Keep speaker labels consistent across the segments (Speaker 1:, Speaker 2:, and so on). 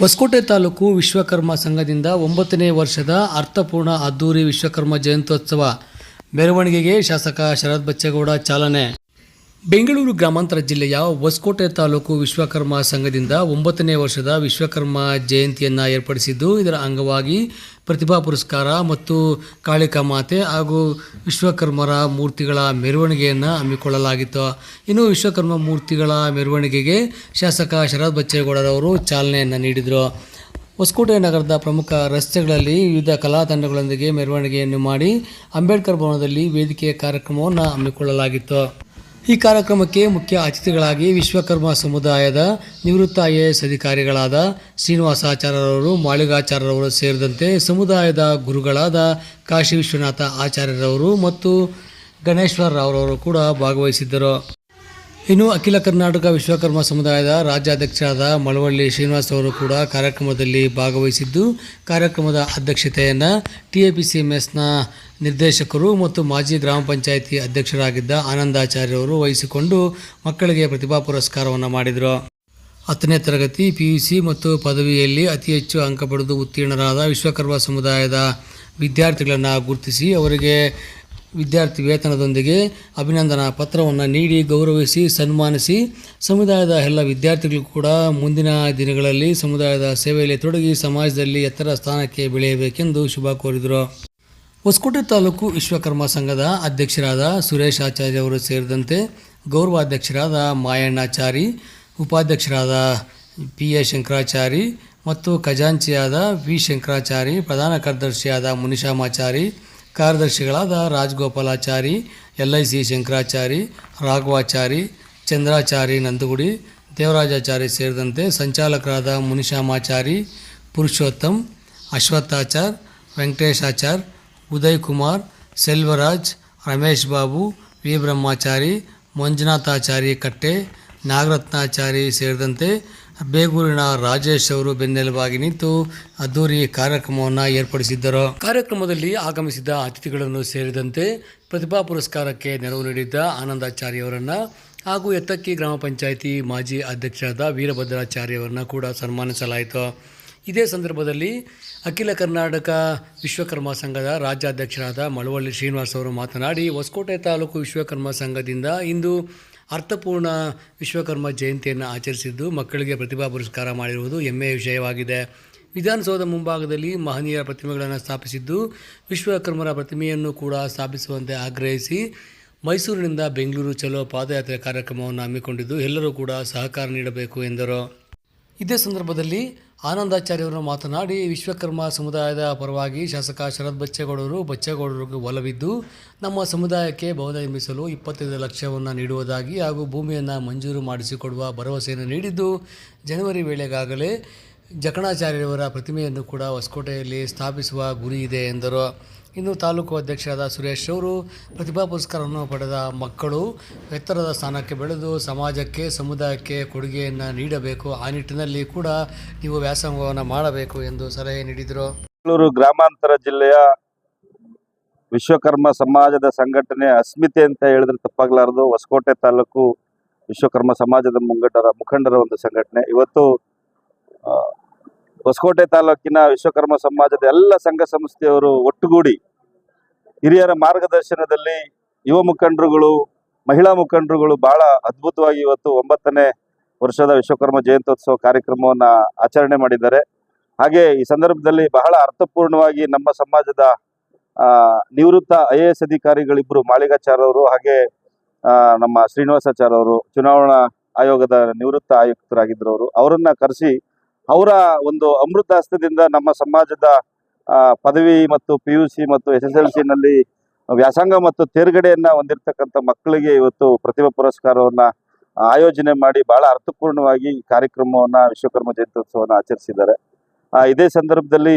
Speaker 1: ಹೊಸಕೋಟೆ ತಾಲೂಕು ವಿಶ್ವಕರ್ಮ ಸಂಘದಿಂದ ಒಂಬತ್ತನೇ ವರ್ಷದ ಅರ್ಥಪೂರ್ಣ ಅದ್ದೂರಿ ವಿಶ್ವಕರ್ಮ ಜಯಂತ್ಯೋತ್ಸವ ಮೆರವಣಿಗೆಗೆ ಶಾಸಕ ಶರತ್ ಬಚ್ಚೇಗೌಡ ಚಾಲನೆ. ಬೆಂಗಳೂರು ಗ್ರಾಮಾಂತರ ಜಿಲ್ಲೆಯ ಹೊಸಕೋಟೆ ತಾಲೂಕು ವಿಶ್ವಕರ್ಮ ಸಂಘದಿಂದ ಒಂಬತ್ತನೇ ವರ್ಷದ ವಿಶ್ವಕರ್ಮ ಜಯಂತಿಯನ್ನು ಏರ್ಪಡಿಸಿದ್ದು, ಇದರ ಅಂಗವಾಗಿ ಪ್ರತಿಭಾ ಪುರಸ್ಕಾರ ಮತ್ತು ಕಾಳಿಕಾ ಮಾತೆ ಹಾಗೂ ವಿಶ್ವಕರ್ಮರ ಮೂರ್ತಿಗಳ ಮೆರವಣಿಗೆಯನ್ನು ಹಮ್ಮಿಕೊಳ್ಳಲಾಗಿತ್ತು. ಇನ್ನು ವಿಶ್ವಕರ್ಮ ಮೂರ್ತಿಗಳ ಮೆರವಣಿಗೆಗೆ ಶಾಸಕ ಶರತ್ ಬಚ್ಚೇಗೌಡರವರು ಚಾಲನೆಯನ್ನು ನೀಡಿದರು. ಹೊಸಕೋಟೆ ನಗರದ ಪ್ರಮುಖ ರಸ್ತೆಗಳಲ್ಲಿ ವಿವಿಧ ಕಲಾ ತಂಡಗಳೊಂದಿಗೆ ಮೆರವಣಿಗೆಯನ್ನು ಮಾಡಿ ಅಂಬೇಡ್ಕರ್ ಭವನದಲ್ಲಿ ವೇದಿಕೆಯ ಕಾರ್ಯಕ್ರಮವನ್ನು ಹಮ್ಮಿಕೊಳ್ಳಲಾಗಿತ್ತು. ಈ ಕಾರ್ಯಕ್ರಮಕ್ಕೆ ಮುಖ್ಯ ಅತಿಥಿಗಳಾಗಿ ವಿಶ್ವಕರ್ಮ ಸಮುದಾಯದ ನಿವೃತ್ತ ಐ ಎ ಎಸ್ ಅಧಿಕಾರಿಗಳಾದ ಶ್ರೀನಿವಾಸಾಚಾರ್ಯರವರು, ಮಾಳಿಗಾಚಾರ್ಯರವರು ಸೇರಿದಂತೆ ಸಮುದಾಯದ ಗುರುಗಳಾದ ಕಾಶಿ ವಿಶ್ವನಾಥ ಆಚಾರ್ಯರವರು ಮತ್ತು ಗಣೇಶ್ವರ್ ರಾವ್ರವರು ಕೂಡ ಭಾಗವಹಿಸಿದ್ದರು. ಇನ್ನು ಅಖಿಲ ಕರ್ನಾಟಕ ವಿಶ್ವಕರ್ಮ ಸಮುದಾಯದ ರಾಜ್ಯಾಧ್ಯಕ್ಷರಾದ ಮಳವಳ್ಳಿ ಶ್ರೀನಿವಾಸ್ ಅವರು ಕೂಡ ಕಾರ್ಯಕ್ರಮದಲ್ಲಿ ಭಾಗವಹಿಸಿದ್ದು, ಕಾರ್ಯಕ್ರಮದ ಅಧ್ಯಕ್ಷತೆಯನ್ನು T A P C M ಎಸ್ನ ನಿರ್ದೇಶಕರು ಮತ್ತು ಮಾಜಿ ಗ್ರಾಮ ಪಂಚಾಯಿತಿ ಅಧ್ಯಕ್ಷರಾಗಿದ್ದ ಆನಂದಾಚಾರ್ಯವರು ವಹಿಸಿಕೊಂಡು ಮಕ್ಕಳಿಗೆ ಪ್ರತಿಭಾ ಪುರಸ್ಕಾರವನ್ನು ಮಾಡಿದರು. ಹತ್ತನೇ ತರಗತಿ ಪಿ ಯು ಸಿ ಮತ್ತು ಪದವಿಯಲ್ಲಿ ಅತಿ ಹೆಚ್ಚು ಅಂಕ ಪಡೆದು ಉತ್ತೀರ್ಣರಾದ ವಿಶ್ವಕರ್ಮ ಸಮುದಾಯದ ವಿದ್ಯಾರ್ಥಿಗಳನ್ನು ಗುರುತಿಸಿ ಅವರಿಗೆ ವಿದ್ಯಾರ್ಥಿ ವೇತನದೊಂದಿಗೆ ಅಭಿನಂದನಾ ಪತ್ರವನ್ನು ನೀಡಿ ಗೌರವಿಸಿ, ಸನ್ಮಾನಿಸಿ. ಸಮುದಾಯದ ಎಲ್ಲ ವಿದ್ಯಾರ್ಥಿಗಳು ಕೂಡ ಮುಂದಿನ ದಿನಗಳಲ್ಲಿ ಸಮುದಾಯದ ಸೇವೆಯಲ್ಲಿ ತೊಡಗಿ ಸಮಾಜದಲ್ಲಿ ಎತ್ತರ ಸ್ಥಾನಕ್ಕೆ ಬೆಳೆಯಬೇಕೆಂದು ಶುಭ ಕೋರಿದರು. ಹೊಸಕೋಟೆ ತಾಲೂಕು ವಿಶ್ವಕರ್ಮ ಸಂಘದ ಅಧ್ಯಕ್ಷರಾದ ಸುರೇಶ್ ಆಚಾರ್ಯ ಅವರು ಸೇರಿದಂತೆ ಗೌರವಾಧ್ಯಕ್ಷರಾದ ಮಾಯಣ್ಣಾಚಾರಿ, ಉಪಾಧ್ಯಕ್ಷರಾದ ಪಿ ಎ ಶಂಕರಾಚಾರಿ ಮತ್ತು ಖಜಾಂಚಿಯಾದ ವಿ ಶಂಕರಾಚಾರಿ ಪ್ರಧಾನ ಕಾರ್ಯದರ್ಶಿಯಾದ ಮುನಿಶಾಮಾಚಾರಿ ಕಾರ್ಯದರ್ಶಿಗಳಾದ Rajagopalachari, L I C Shankarachari, Raghavachari, Chandrachari Nandagudi, Devarajachari ಸೇರಿದಂತೆ ಸಂಚಾಲಕರಾದ ಮುನಿಶಾಮಾಚಾರಿ ಪುರುಷೋತ್ತಮ್, ಅಶ್ವತ್ಥಾಚಾರ್, ವೆಂಕಟೇಶಾಚಾರ್ ಉದಯ್ ಕುಮಾರ್ ಸೆಲ್ವರಾಜ್ ರಮೇಶ್ ಬಾಬು ವಿ ಬ್ರಹ್ಮಾಚಾರಿ ಮಂಜುನಾಥಾಚಾರಿ ಕಟ್ಟೆ, ನಾಗರತ್ನಾಚಾರಿ ಸೇರಿದಂತೆ ಬೇಗೂರಿನ ರಾಜೇಶ್ ಅವರು ಬೆನ್ನೆಲುಬಾಗಿ ನಿಂತು ಅದ್ದೂರಿ ಕಾರ್ಯಕ್ರಮವನ್ನು ಏರ್ಪಡಿಸಿದ್ದರು. ಕಾರ್ಯಕ್ರಮದಲ್ಲಿ ಆಗಮಿಸಿದ ಅತಿಥಿಗಳನ್ನು ಸೇರಿದಂತೆ ಪ್ರತಿಭಾ ಪುರಸ್ಕಾರಕ್ಕೆ ನೆರವು ನೀಡಿದ್ದ ಆನಂದಾಚಾರ್ಯ ಅವರನ್ನು ಹಾಗೂ ಎತ್ತಕ್ಕಿ ಗ್ರಾಮ ಪಂಚಾಯಿತಿ ಮಾಜಿ ಅಧ್ಯಕ್ಷರಾದ ವೀರಭದ್ರಾಚಾರ್ಯ ಅವರನ್ನು ಕೂಡ ಸನ್ಮಾನಿಸಲಾಯಿತು. ಇದೇ ಸಂದರ್ಭದಲ್ಲಿ ಅಖಿಲ ಕರ್ನಾಟಕ ವಿಶ್ವಕರ್ಮ ಸಂಘದ ರಾಜ್ಯಾಧ್ಯಕ್ಷರಾದ ಮಳವಳ್ಳಿ ಶ್ರೀನಿವಾಸ್ ಅವರು ಮಾತನಾಡಿ, ಹೊಸಕೋಟೆ ತಾಲೂಕು ವಿಶ್ವಕರ್ಮ ಸಂಘದಿಂದ ಇಂದು ಅರ್ಥಪೂರ್ಣ ವಿಶ್ವಕರ್ಮ ಜಯಂತಿಯನ್ನು ಆಚರಿಸಿದ್ದು ಮಕ್ಕಳಿಗೆ ಪ್ರತಿಭಾ ಪುರಸ್ಕಾರ ಮಾಡಿರುವುದು ಹೆಮ್ಮೆಯ ವಿಷಯವಾಗಿದೆ. ವಿಧಾನಸೌಧ ಮುಂಭಾಗದಲ್ಲಿ ಮಹನೀಯರ ಪ್ರತಿಮೆಗಳನ್ನು ಸ್ಥಾಪಿಸಿದ್ದು ವಿಶ್ವಕರ್ಮರ ಪ್ರತಿಮೆಯನ್ನು ಕೂಡ ಸ್ಥಾಪಿಸುವಂತೆ ಆಗ್ರಹಿಸಿ ಮೈಸೂರಿನಿಂದ ಬೆಂಗಳೂರು ಚಲೋ ಪಾದಯಾತ್ರೆ ಕಾರ್ಯಕ್ರಮವನ್ನು ಹಮ್ಮಿಕೊಂಡಿದ್ದು ಎಲ್ಲರೂ ಕೂಡ ಸಹಕಾರ ನೀಡಬೇಕು ಎಂದರು. ಇದೇ ಸಂದರ್ಭದಲ್ಲಿ ಆನಂದಾಚಾರ್ಯವರು ಮಾತನಾಡಿ ವಿಶ್ವಕರ್ಮ ಸಮುದಾಯದ ಪರವಾಗಿ ಶಾಸಕ ಶರತ್ ಬಚ್ಚೇಗೌಡರು ಬಚ್ಚೇಗೌಡರಿಗೆ ಒಲವಿದ್ದು, ನಮ್ಮ ಸಮುದಾಯಕ್ಕೆ ಭವನ ನಿರ್ಮಿಸಲು ಇಪ್ಪತ್ತೈದು ಲಕ್ಷವನ್ನು ನೀಡುವುದಾಗಿ ಹಾಗೂ ಭೂಮಿಯನ್ನು ಮಂಜೂರು ಮಾಡಿಸಿಕೊಡುವ ಭರವಸೆಯನ್ನು ನೀಡಿದ್ದು, ಜನವರಿ ವೇಳೆಗಾಗಲೇ ಜಕಣಾಚಾರ್ಯವರ ಪ್ರತಿಮೆಯನ್ನು ಕೂಡ ಹೊಸಕೋಟೆಯಲ್ಲಿ ಸ್ಥಾಪಿಸುವ ಗುರಿ ಇದೆ ಎಂದರು. ಇನ್ನು ತಾಲೂಕು ಅಧ್ಯಕ್ಷರಾದ ಸುರೇಶ್ ಅವರು ಪ್ರತಿಭಾ ಪುರಸ್ಕಾರವನ್ನು ಪಡೆದ ಮಕ್ಕಳು ಎತ್ತರದ ಸ್ಥಾನಕ್ಕೆ ಬೆಳೆದು ಸಮಾಜಕ್ಕೆ, ಸಮುದಾಯಕ್ಕೆ ಕೊಡುಗೆಯನ್ನು ನೀಡಬೇಕು. ಆ ನಿಟ್ಟಿನಲ್ಲಿ ಕೂಡ ನೀವು ವ್ಯಾಸಂಗವನ್ನು ಮಾಡಬೇಕು ಎಂದು ಸಲಹೆ ನೀಡಿದರು.
Speaker 2: ಬೆಂಗಳೂರು ಗ್ರಾಮಾಂತರ ಜಿಲ್ಲೆಯ ವಿಶ್ವಕರ್ಮ ಸಮಾಜದ ಸಂಘಟನೆ ಅಸ್ಮಿತೆ ಅಂತ ಹೇಳಿದ್ರೆ ತಪ್ಪಾಗಲಾರದು. ಹೊಸಕೋಟೆ ತಾಲೂಕು ವಿಶ್ವಕರ್ಮ ಸಮಾಜದ ಮುಂಗಡರ ಮುಖಂಡರ ಒಂದು ಸಂಘಟನೆ. ಇವತ್ತು ಹೊಸಕೋಟೆ ತಾಲೂಕಿನ ವಿಶ್ವಕರ್ಮ ಸಮಾಜದ ಎಲ್ಲ ಸಂಘ ಸಂಸ್ಥೆಯವರು ಒಟ್ಟುಗೂಡಿ ಹಿರಿಯರ ಮಾರ್ಗದರ್ಶನದಲ್ಲಿ ಯುವ ಮುಖಂಡರುಗಳು, ಮಹಿಳಾ ಮುಖಂಡರುಗಳು ಬಹಳ ಅದ್ಭುತವಾಗಿ ಇವತ್ತು ಒಂಬತ್ತನೇ ವರ್ಷದ ವಿಶ್ವಕರ್ಮ ಜಯಂತ್ಯೋತ್ಸವ ಕಾರ್ಯಕ್ರಮವನ್ನ ಆಚರಣೆ ಮಾಡಿದ್ದಾರೆ. ಹಾಗೆ ಈ ಸಂದರ್ಭದಲ್ಲಿ ಬಹಳ ಅರ್ಥಪೂರ್ಣವಾಗಿ ನಮ್ಮ ಸಮಾಜದ ನಿವೃತ್ತ ಐ ಎ ಎಸ್ ಅಧಿಕಾರಿಗಳಿಬ್ರು ಮಾಳಿಗಾಚಾರ್ ಅವರು ಹಾಗೆ ನಮ್ಮ ಶ್ರೀನಿವಾಸಾಚಾರ್ ಅವರು ಚುನಾವಣಾ ಆಯೋಗದ ನಿವೃತ್ತ ಆಯುಕ್ತರಾಗಿದ್ದರು ಅವರು ಅವರನ್ನು ಕರೆಸಿ ಅವರ ಒಂದು ಅಮೃತಾಸ್ತ್ರದಿಂದ ನಮ್ಮ ಸಮಾಜದ ಪದವಿ ಮತ್ತು ಪಿ ಯು ಸಿ ಮತ್ತು ಎಸ್ ಎಸ್ ಎಲ್ ಸಿ ನಲ್ಲಿ ವ್ಯಾಸಂಗ ಮತ್ತು ತೇರ್ಗಡೆಯನ್ನ ಹೊಂದಿರತಕ್ಕಂಥ ಮಕ್ಕಳಿಗೆ ಇವತ್ತು ಪ್ರತಿಭಾ ಪುರಸ್ಕಾರವನ್ನ ಆಯೋಜನೆ ಮಾಡಿ ಬಹಳ ಅರ್ಥಪೂರ್ಣವಾಗಿ ಕಾರ್ಯಕ್ರಮವನ್ನ ವಿಶ್ವಕರ್ಮ ಜಯಂತ್ಯೋತ್ಸವವನ್ನು ಆಚರಿಸಿದ್ದಾರೆ. ಇದೇ ಸಂದರ್ಭದಲ್ಲಿ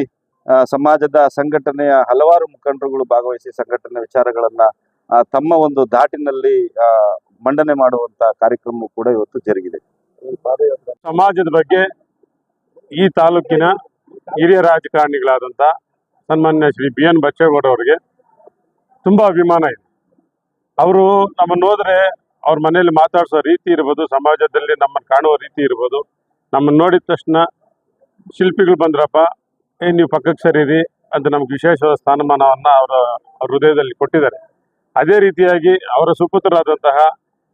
Speaker 2: ಸಮಾಜದ ಸಂಘಟನೆಯ ಹಲವಾರು ಮುಖಂಡರುಗಳು ಭಾಗವಹಿಸಿ ಸಂಘಟನೆ ವಿಚಾರಗಳನ್ನ ತಮ್ಮ ಒಂದು ದಾಟಿನಲ್ಲಿ ಮಂಡನೆ ಮಾಡುವಂತ ಕಾರ್ಯಕ್ರಮ ಕೂಡ ಇವತ್ತು ಜರುಗಿದೆ.
Speaker 3: ಸಮಾಜದ ಬಗ್ಗೆ ಈ ತಾಲೂಕಿನ ಹಿರಿಯ ರಾಜಕಾರಣಿಗಳಾದಂಥ ಸನ್ಮಾನ್ಯ ಶ್ರೀ ಬಿ ಎನ್ ಬಚ್ಚೇಗೌಡ ಅವರಿಗೆ ತುಂಬ ಅಭಿಮಾನ ಇದೆ. ಅವರು ನಮ್ಮನ್ನು ಹೋದ್ರೆ ಅವ್ರ ಮನೆಯಲ್ಲಿ ಮಾತಾಡಿಸೋ ರೀತಿ ಇರ್ಬೋದು, ಸಮಾಜದಲ್ಲಿ ನಮ್ಮನ್ನು ಕಾಣುವ ರೀತಿ ಇರ್ಬೋದು. ನಮ್ಮನ್ನು ನೋಡಿದ ತಕ್ಷಣ ಶಿಲ್ಪಿಗಳು ಬಂದ್ರಪ್ಪ, ಏ, ನೀವು ಪಕ್ಕಕ್ಕೆ ಸರೀರಿ ಅಂತ ನಮ್ಗೆ ವಿಶೇಷವಾದ ಸ್ಥಾನಮಾನವನ್ನು ಅವರ ಹೃದಯದಲ್ಲಿ ಕೊಟ್ಟಿದ್ದಾರೆ. ಅದೇ ರೀತಿಯಾಗಿ ಅವರ ಸುಪುತ್ರರಾದಂತಹ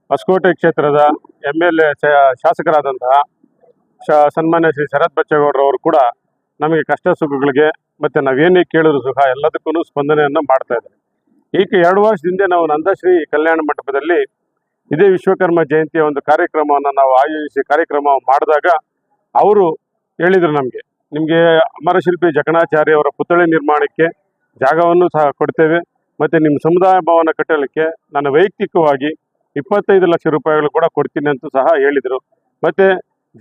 Speaker 3: ಹೊಸಕೋಟೆ ಕ್ಷೇತ್ರದ ಎಂ ಎಲ್ ಎ ಶಾಸಕರಾದಂತಹ ಶ ಸನ್ಮಾನ್ಯ ಶ್ರೀ ಶರತ್ ಬಚ್ಚೇಗೌಡರವರು ಕೂಡ ನಮಗೆ ಕಷ್ಟ ಸುಖಗಳಿಗೆ ಮತ್ತೆ ನಾವೇನೇ ಕೇಳಿದ್ರು ಸುಖ ಎಲ್ಲದಕ್ಕೂ ಸ್ಪಂದನೆಯನ್ನು ಮಾಡ್ತಾ ಇದ್ದಾರೆ. ಈಗ ಎರಡು ವರ್ಷದಿಂದ ನಾವು ನಂದಶ್ರೀ ಕಲ್ಯಾಣ ಮಂಟಪದಲ್ಲಿ ಇದೇ ವಿಶ್ವಕರ್ಮ ಜಯಂತಿಯ ಒಂದು ಕಾರ್ಯಕ್ರಮವನ್ನು ನಾವು ಆಯೋಜಿಸಿ ಕಾರ್ಯಕ್ರಮ ಮಾಡಿದಾಗ ಅವರು ಹೇಳಿದರು ನಮಗೆ, ನಿಮಗೆ ಅಮರಶಿಲ್ಪಿ ಜಕಣಾಚಾರ್ಯ ಅವರ ಪುತ್ಥಳಿ ನಿರ್ಮಾಣಕ್ಕೆ ಜಾಗವನ್ನು ಸಹ ಕೊಡ್ತೇವೆ ಮತ್ತು ನಿಮ್ಮ ಸಮುದಾಯ ಭವನ ಕಟ್ಟಲಿಕ್ಕೆ ನಾನು ವೈಯಕ್ತಿಕವಾಗಿ ಇಪ್ಪತ್ತೈದು ಲಕ್ಷ ರೂಪಾಯಿಗಳು ಕೂಡ ಕೊಡ್ತೀನಿ ಅಂತ ಸಹ ಹೇಳಿದರು. ಮತ್ತು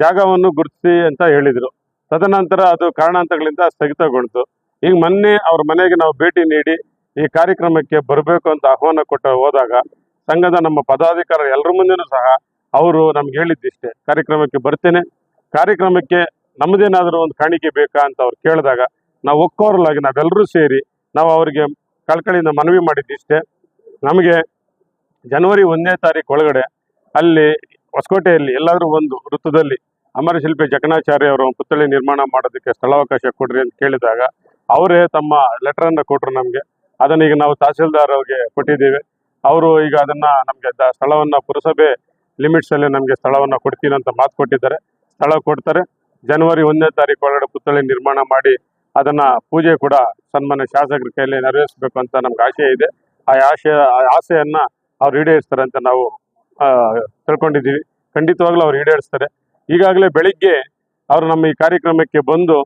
Speaker 3: ಜಾಗವನ್ನು ಗುರುತಿಸಿ ಅಂತ ಹೇಳಿದರು. ತದನಂತರ ಅದು ಕಾರಣಾಂತರಗಳಿಂದ ಸ್ಥಗಿತಗೊಂಡಿತು. ಈಗ ಮೊನ್ನೆ ಅವ್ರ ಮನೆಗೆ ನಾವು ಭೇಟಿ ನೀಡಿ ಈ ಕಾರ್ಯಕ್ರಮಕ್ಕೆ ಬರಬೇಕು ಅಂತ ಆಹ್ವಾನ ಕೊಟ್ಟು ಹೋದಾಗ ಸಂಘದ ನಮ್ಮ ಪದಾಧಿಕಾರಿ ಎಲ್ಲರ ಮುಂದೆನೂ ಸಹ ಅವರು ನಮ್ಗೆ ಹೇಳಿದ್ದಿಷ್ಟೇ, ಕಾರ್ಯಕ್ರಮಕ್ಕೆ ಬರ್ತೇನೆ. ಕಾರ್ಯಕ್ರಮಕ್ಕೆ ನಮ್ಮದೇನಾದರೂ ಒಂದು ಕಾಣಿಕೆ ಬೇಕಾ ಅಂತ ಅವ್ರು ಕೇಳಿದಾಗ ನಾವು ಒಕ್ಕೋರಲಾಗಿ ನಾವೆಲ್ಲರೂ ಸೇರಿ ನಾವು ಅವರಿಗೆ ಕಳ್ಕಳಿಯಿಂದ ಮನವಿ ಮಾಡಿದ್ದಿಷ್ಟೇ. ನಮಗೆ ಜನವರಿ ಒಂದನೇ ತಾರೀಕು ಒಳಗಡೆ ಅಲ್ಲಿ ಹೊಸಕೋಟೆಯಲ್ಲಿ ಎಲ್ಲಾದರೂ ಒಂದು ವೃತ್ತದಲ್ಲಿ ಅಮರಶಿಲ್ಪಿ ಜಕಣಾಚಾರ್ಯ ಅವರು ಪುತ್ಥಳಿ ನಿರ್ಮಾಣ ಮಾಡೋದಕ್ಕೆ ಸ್ಥಳಾವಕಾಶ ಕೊಡ್ರಿ ಅಂತ ಕೇಳಿದಾಗ ಅವರೇ ತಮ್ಮ ಲೆಟರನ್ನು ಕೊಟ್ಟರು ನಮಗೆ. ಅದನ್ನ ಈಗ ನಾವು ತಹಸೀಲ್ದಾರ್ ಅವ್ರಿಗೆ ಕೊಟ್ಟಿದ್ದೀವಿ. ಅವರು ಈಗ ಅದನ್ನ ನಮಗೆ ಸ್ಥಳವನ್ನ ಪುರಸಭೆ ಲಿಮಿಟ್ಸ್ ಅಲ್ಲಿ ನಮಗೆ ಸ್ಥಳವನ್ನ ಕೊಡ್ತೀನಿ ಅಂತ ಮಾತು ಕೊಟ್ಟಿದ್ದಾರೆ. ಸ್ಥಳ ಕೊಡ್ತಾರೆ. ಜನವರಿ ಒಂದನೇ ತಾರೀಕು ಒಳಗಡೆ ಪುತ್ಥಳಿ ನಿರ್ಮಾಣ ಮಾಡಿ ಅದನ್ನ ಪೂಜೆ ಕೂಡ ಸನ್ಮಾನ್ಯ ಶಾಸಕರ ಕೈಯಲ್ಲಿ ನೆರವೇರಿಸಬೇಕು ಅಂತ ನಮ್ಗೆ ಆಸೆ ಇದೆ. ಆ ಆಶೆ ಆಸೆಯನ್ನ ಅವ್ರು ಈಡೇರಿಸ್ತಾರೆ ಅಂತ ನಾವು ತಿಳ್ಕೊಂಡಿದ್ದೀವಿ. ಖಂಡಿತವಾಗ್ಲೂ ಅವ್ರು ಈಡೇರಿಸ್ತಾರೆ. ಈಗಾಗಲೇ ಬೆಳಿಗ್ಗೆ ಅವರು ನಮ್ಮ ಈ ಕಾರ್ಯಕ್ರಮಕ್ಕೆ ಬಂದು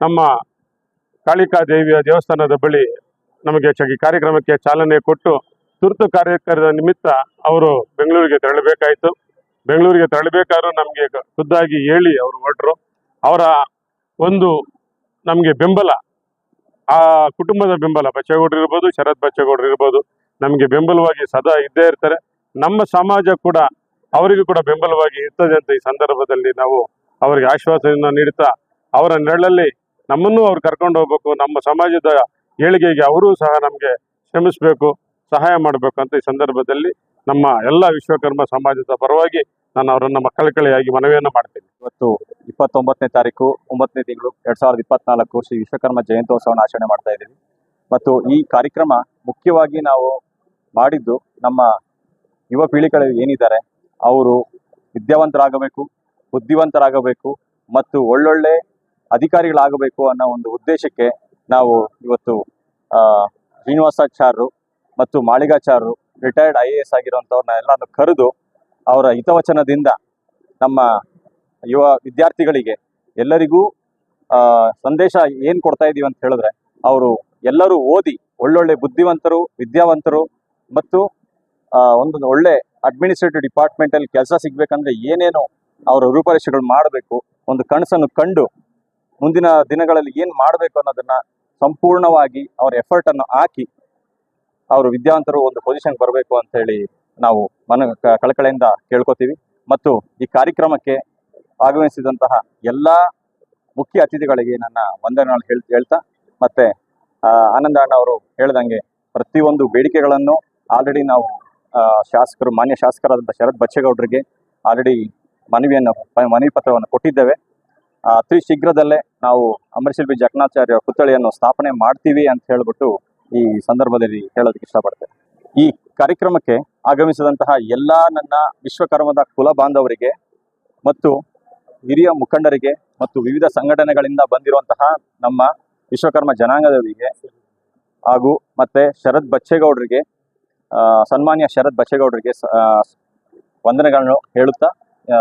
Speaker 3: ನಮ್ಮ ಕಾಳಿಕಾ ದೇವಿಯ ದೇವಸ್ಥಾನದ ಬಳಿ ನಮಗೆ ಹೆಚ್ಚಾಗಿ ಕಾರ್ಯಕ್ರಮಕ್ಕೆ ಚಾಲನೆ ಕೊಟ್ಟು ತುರ್ತು ಕಾರ್ಯಕ್ರಮದ ನಿಮಿತ್ತ ಅವರು ಬೆಂಗಳೂರಿಗೆ ತೆರಳಬೇಕಾಯಿತು. ಬೆಂಗಳೂರಿಗೆ ತೆರಳಬೇಕಾದ್ರೂ ನಮಗೆ ಖುದ್ದಾಗಿ ಹೇಳಿ ಅವರು ಹೊರಟರು. ಅವರ ಒಂದು ನಮಗೆ ಬೆಂಬಲ, ಆ ಕುಟುಂಬದ ಬೆಂಬಲ, ಬಚ್ಚೇಗೌಡರು ಇರ್ಬೋದು, ಶರತ್ ಬಚ್ಚೇಗೌಡರು ಇರ್ಬೋದು, ನಮಗೆ ಬೆಂಬಲವಾಗಿ ಸದಾ ಇದ್ದೇ ಇರ್ತಾರೆ. ನಮ್ಮ ಸಮಾಜ ಕೂಡ ಅವರಿಗೂ ಕೂಡ ಬೆಂಬಲವಾಗಿ ಇರ್ತದೆ ಅಂತ ಈ ಸಂದರ್ಭದಲ್ಲಿ ನಾವು ಅವರಿಗೆ ಆಶ್ವಾಸನೆಯನ್ನು ನೀಡುತ್ತಾ ಅವರ ನೆರಳಲ್ಲಿ ನಮ್ಮನ್ನು ಅವ್ರು ಕರ್ಕೊಂಡು ಹೋಗ್ಬೇಕು, ನಮ್ಮ ಸಮಾಜದ ಏಳಿಗೆಗೆ ಅವರೂ ಸಹ ನಮಗೆ ಶ್ರಮಿಸಬೇಕು, ಸಹಾಯ ಮಾಡಬೇಕು ಅಂತ ಈ ಸಂದರ್ಭದಲ್ಲಿ ನಮ್ಮ ಎಲ್ಲ ವಿಶ್ವಕರ್ಮ ಸಮಾಜದ ಪರವಾಗಿ ನಾನು ಅವರನ್ನ ಮಕ್ಕಳ ಮನವಿಯನ್ನು ಮಾಡ್ತೀನಿ.
Speaker 4: ಇವತ್ತು ಇಪ್ಪತ್ತೊಂಬತ್ತನೇ ತಾರೀಕು, ಒಂಬತ್ತನೇ ತಿಂಗಳು, ಎರಡ್ ಸಾವಿರದ ಇಪ್ಪತ್ನಾಲ್ಕು ಶ್ರೀ ವಿಶ್ವಕರ್ಮ ಜಯಂತ್ಯೋತ್ಸವನ ಆಚರಣೆ ಮಾಡ್ತಾ ಇದ್ದೀವಿ. ಮತ್ತು ಈ ಕಾರ್ಯಕ್ರಮ ಮುಖ್ಯವಾಗಿ ನಾವು ಮಾಡಿದ್ದು ನಮ್ಮ ಯುವ ಪೀಳಿಗೆಗಳು ಏನಿದ್ದಾರೆ, ಅವರು ವಿದ್ಯಾವಂತರಾಗಬೇಕು, ಬುದ್ಧಿವಂತರಾಗಬೇಕು ಮತ್ತು ಒಳ್ಳೊಳ್ಳೆ ಅಧಿಕಾರಿಗಳಾಗಬೇಕು ಅನ್ನೋ ಒಂದು ಉದ್ದೇಶಕ್ಕೆ ನಾವು ಇವತ್ತು ಶ್ರೀನಿವಾಸಾಚಾರ್ಯರು ಮತ್ತು ಮಾಳಿಗಾಚಾರ್ಯರು ರಿಟೈರ್ಡ್ ಐ ಎ ಎಸ್ ಆಗಿರುವಂಥವ್ರನ್ನ ಎಲ್ಲಾನು ಕರೆದು ಅವರ ಹಿತವಚನದಿಂದ ನಮ್ಮ ಯುವ ವಿದ್ಯಾರ್ಥಿಗಳಿಗೆ ಎಲ್ಲರಿಗೂ ಸಂದೇಶ ಏನು ಕೊಡ್ತಾ ಇದ್ದೀವಿ ಅಂತ ಹೇಳಿದ್ರೆ, ಅವರು ಎಲ್ಲರೂ ಓದಿ ಒಳ್ಳೊಳ್ಳೆ ಬುದ್ಧಿವಂತರು, ವಿದ್ಯಾವಂತರು ಮತ್ತು ಒಂದು ಒಳ್ಳೆ ಅಡ್ಮಿನಿಸ್ಟ್ರೇಟಿವ್ ಡಿಪಾರ್ಟ್ಮೆಂಟ್ ಅಲ್ಲಿ ಕೆಲಸ ಸಿಗ್ಬೇಕಂದ್ರೆ ಏನೇನು ಅವರ ರೂಪರೇಷೆಗಳು ಮಾಡಬೇಕು, ಒಂದು ಕನಸನ್ನು ಕಂಡು ಮುಂದಿನ ದಿನಗಳಲ್ಲಿ ಏನು ಮಾಡಬೇಕು ಅನ್ನೋದನ್ನ ಸಂಪೂರ್ಣವಾಗಿ ಅವರ ಎಫರ್ಟನ್ನು ಹಾಕಿ ಅವರು ವಿದ್ಯಾವಂತರು ಒಂದು ಪೊಸಿಷನ್ ಬರಬೇಕು ಅಂತ ಹೇಳಿ ನಾವು ಮನ ಕಳಕಳೆಯಿಂದ ಕೇಳ್ಕೊತೀವಿ. ಮತ್ತು ಈ ಕಾರ್ಯಕ್ರಮಕ್ಕೆ ಆಗಮಿಸಿದಂತಹ ಎಲ್ಲ ಮುಖ್ಯ ಅತಿಥಿಗಳಿಗೆ ನನ್ನ ವಂದನೆಗಳು ಹೇಳ್, ಹೇಳ್ತಾ, ಮತ್ತೆ ಆನಂದ ಅಣ್ಣ ಅವರು ಹೇಳ್ದಂಗೆ ಪ್ರತಿಯೊಂದು ಬೇಡಿಕೆಗಳನ್ನು ಆಲ್ರೆಡಿ ನಾವು ಶಾಸಕರು, ಮಾನ್ಯ ಶಾಸಕರಾದಂಥ ಶರತ್ ಬಚ್ಚೇಗೌಡರಿಗೆ ಆಲ್ರೆಡಿ ಮನವಿಯನ್ನು ಮನವಿ ಪತ್ರವನ್ನು ಕೊಟ್ಟಿದ್ದೇವೆ. ಅತಿ ಶೀಘ್ರದಲ್ಲೇ ನಾವು ಅಮರಶಿಲ್ಪಿ ಜಕಣಾಚಾರ್ಯ ಪುತ್ಥಳಿಯನ್ನು ಸ್ಥಾಪನೆ ಮಾಡ್ತೀವಿ ಅಂತ ಹೇಳ್ಬಿಟ್ಟು ಈ ಸಂದರ್ಭದಲ್ಲಿ ಹೇಳೋದಕ್ಕೆ ಇಷ್ಟಪಡ್ತೇವೆ ಈ ಕಾರ್ಯಕ್ರಮಕ್ಕೆ ಆಗಮಿಸಿದಂತಹ ಎಲ್ಲ ನನ್ನ ವಿಶ್ವಕರ್ಮದ ಕುಲ ಬಾಂಧವರಿಗೆ ಮತ್ತು ಹಿರಿಯ ಮುಖಂಡರಿಗೆ ಮತ್ತು ವಿವಿಧ ಸಂಘಟನೆಗಳಿಂದ ಬಂದಿರುವಂತಹ ನಮ್ಮ ವಿಶ್ವಕರ್ಮ ಜನಾಂಗದವರಿಗೆ ಹಾಗೂ ಮತ್ತೆ ಶರತ್ ಬಚ್ಚೇಗೌಡರಿಗೆ ಸನ್ಮಾನ್ಯ ಶರತ್ ಬಚ್ಚೇಗೌಡರಿಗೆ ವಂದನೆಗಳನ್ನು ಹೇಳುತ್ತಾ ಆ,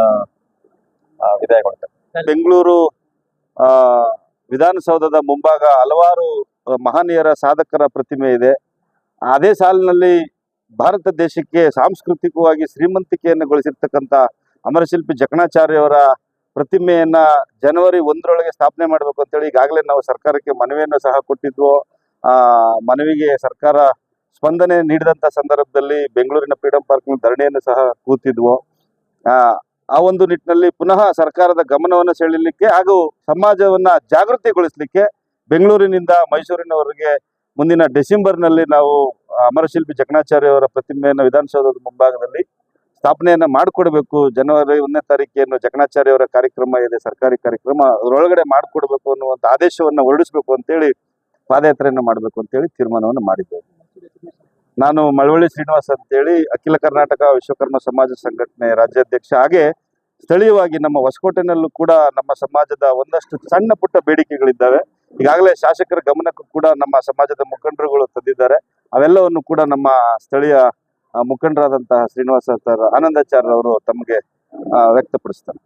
Speaker 2: ಬೆಂಗಳೂರು ವಿಧಾನಸೌಧದ ಮುಂಭಾಗ ಹಲವಾರು ಮಹನೀಯರ ಸಾಧಕರ ಪ್ರತಿಮೆ ಇದೆ. ಅದೇ ಸಾಲಿನಲ್ಲಿ ಭಾರತ ದೇಶಕ್ಕೆ ಸಾಂಸ್ಕೃತಿಕವಾಗಿ ಶ್ರೀಮಂತಿಕೆಯನ್ನು ಗೊಳಿಸಿರ್ತಕ್ಕಂಥ ಅಮರಶಿಲ್ಪಿ ಜಕಣಾಚಾರ್ಯವರ ಪ್ರತಿಮೆಯನ್ನ ಜನವರಿ ಒಂದರೊಳಗೆ ಸ್ಥಾಪನೆ ಮಾಡಬೇಕು ಅಂತೇಳಿ ಈಗಾಗಲೇ ನಾವು ಸರ್ಕಾರಕ್ಕೆ ಮನವಿಯನ್ನು ಸಹ ಕೊಟ್ಟಿದ್ವು ಆ ಮನವಿಗೆ ಸರ್ಕಾರ ಸ್ಪಂದನೆ ನೀಡಿದಂತ ಸಂದರ್ಭದಲ್ಲಿ ಬೆಂಗಳೂರಿನ ಫ್ರೀಡಂ ಪಾರ್ಕ್ ಧರಣಿಯನ್ನು ಸಹ ಕೂತಿದ್ವು. ಆ ಒಂದು ನಿಟ್ಟಿನಲ್ಲಿ ಪುನಃ ಸರ್ಕಾರದ ಗಮನವನ್ನು ಸೆಳೆಯಲಿಕ್ಕೆ ಹಾಗೂ ಸಮಾಜವನ್ನ ಜಾಗೃತಿಗೊಳಿಸಲಿಕ್ಕೆ ಬೆಂಗಳೂರಿನಿಂದ ಮೈಸೂರಿನವರೆಗೆ ಮುಂದಿನ ಡಿಸೆಂಬರ್ನಲ್ಲಿ ನಾವು ಅಮರಶಿಲ್ಪಿ ಜಕಣಾಚಾರ್ಯ ಅವರ ಪ್ರತಿಮೆಯನ್ನು ವಿಧಾನಸೌಧದ ಮುಂಭಾಗದಲ್ಲಿ ಸ್ಥಾಪನೆಯನ್ನ ಮಾಡಿಕೊಡ್ಬೇಕು. ಜನವರಿ ಒಂದನೇ ತಾರೀಕೇನು ಜಕಣಾಚಾರ್ಯ ಅವರ ಕಾರ್ಯಕ್ರಮ ಇದೆ, ಸರ್ಕಾರಿ ಕಾರ್ಯಕ್ರಮ. ಅದರೊಳಗಡೆ ಮಾಡಿಕೊಡ್ಬೇಕು ಅನ್ನುವಂಥ ಆದೇಶವನ್ನ ಹೊರಡಿಸ್ಬೇಕು ಅಂತೇಳಿ ಪಾದಯಾತ್ರೆಯನ್ನು ಮಾಡಬೇಕು ಅಂತೇಳಿ ತೀರ್ಮಾನವನ್ನು ಮಾಡಿದ್ದೇವೆ. ನಾನು ಮಳವಳ್ಳಿ ಶ್ರೀನಿವಾಸ್ ಅಂತೇಳಿ ಅಖಿಲ ಕರ್ನಾಟಕ ವಿಶ್ವಕರ್ಮ ಸಮಾಜ ಸಂಘಟನೆ ರಾಜ್ಯಾಧ್ಯಕ್ಷ. ಹಾಗೆ ಸ್ಥಳೀಯವಾಗಿ ನಮ್ಮ ಹೊಸಕೋಟೆನಲ್ಲೂ ಕೂಡ ನಮ್ಮ ಸಮಾಜದ ಒಂದಷ್ಟು ಸಣ್ಣ ಪುಟ್ಟ ಬೇಡಿಕೆಗಳಿದ್ದಾವೆ. ಈಗಾಗಲೇ ಶಾಸಕರ ಗಮನಕ್ಕೂ ಕೂಡ ನಮ್ಮ ಸಮಾಜದ ಮುಖಂಡರುಗಳು ತಂದಿದ್ದಾರೆ. ಅವೆಲ್ಲವನ್ನು ಕೂಡ ನಮ್ಮ ಸ್ಥಳೀಯ ಮುಖಂಡರಾದಂತಹ ಶ್ರೀನಿವಾಸ ಆನಂದಾಚಾರ್ಯ ಅವರು ತಮಗೆ ವ್ಯಕ್ತಪಡಿಸ್ತಾರೆ.